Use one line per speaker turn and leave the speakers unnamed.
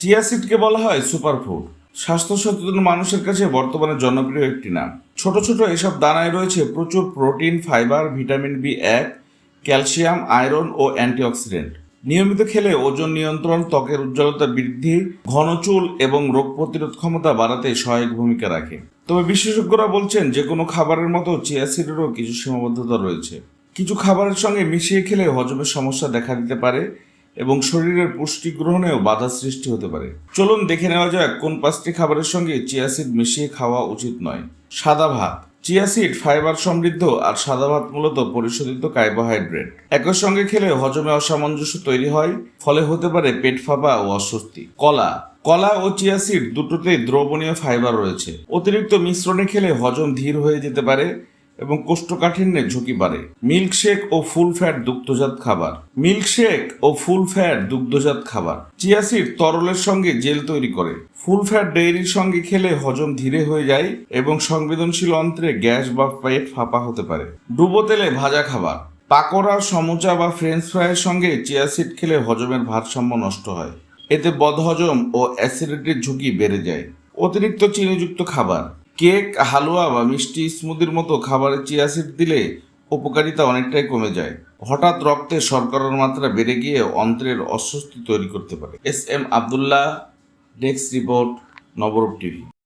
Chia সিডকে বলা হয় সুপারফুড। স্বাস্থ্য সচেতন মানুষের কাছে বর্তমানে জনপ্রিয় একটি নাম। ছোট ছোট এসব দানায় রয়েছে প্রচুর প্রোটিন, ফাইবার, ভিটামিন বি এক, ক্যালসিয়াম, আয়রন ও অ্যান্টিঅক্সিডেন্ট। নিয়মিত খেলে ওজন নিয়ন্ত্রণ, ত্বকের উজ্জ্বলতা বৃদ্ধি, ঘন চুল এবং রোগ প্রতিরোধ ক্ষমতা বাড়াতে সহায়ক ভূমিকা রাখে। তবে বিশেষজ্ঞরা বলছেন যে, কোনো খাবারের মতো চিয়াসিডেরও কিছু সীমাবদ্ধতা রয়েছে। কিছু খাবারের সঙ্গে মিশিয়ে খেলে হজমের সমস্যা দেখা দিতে পারে। এবং শরীরের পুষ্টি গ্রহণেও বাধা সৃষ্টি হতে পারে। চলুন দেখে নেওয়া যাক কোন পাঁচটি খাবারের সঙ্গে চিয়াসিড মিশিয়ে খাওয়া উচিত নয়। সাদা ভাত। চিয়াসিড ফাইবার সমৃদ্ধ আর সাদা ভাত মূলত পরিশোধিত কার্বোহাইড্রেট। একই সঙ্গে খেলে হজমে অসামঞ্জস্য তৈরি হয়, ফলে হতে পারে পেট ফাঁপা ও অস্বস্তি। কলা। কলা ও চিয়াসিড দুটোতেই দ্রবণীয় ফাইবার রয়েছে। অতিরিক্ত মিশ্রণে খেলে হজম ধীর হয়ে যেতে পারে এবং কোষ্ঠকাঠিন্যের ঝুঁকি বাড়ে। মিল্কশেক ও ফুল ফ্যাট দুগ্ধজাত খাবার। মিল্কশেক ও ফুল ফ্যাট দুগ্ধজাত খাবার। চিয়াসিড তরলের সঙ্গে জেল তৈরি করে। ফুল ফ্যাট ডেইরির সঙ্গে খেলে হজম ধীরে হয়ে যায় এবং সংবেদনশীল অন্ত্রে গ্যাস বা পেট ফাঁপা হতে পারে। ডুবো তেলে ভাজা খাবার। পাকোড়া, সমুচা বা ফ্রেঞ্চ ফ্রাইয়ের সঙ্গে চিয়াসিড খেলে হজমের ভারসাম্য নষ্ট হয়। এতে বদহজম ও অ্যাসিডিটির ঝুঁকি বেড়ে যায়। অতিরিক্ত চিনিযুক্ত খাবার। কেক, হালুয়া বা মিষ্টি স্মুদির মতো খাবারে চিয়াসিড দিলে উপকারিতা অনেকটাই কমে যায়। হঠাৎ রক্তে শর্করার মাত্রা বেড়ে গিয়ে অন্ত্রের অস্বস্তি তৈরি করতে পারে। S M Abdullah desk report, Nabarup TV.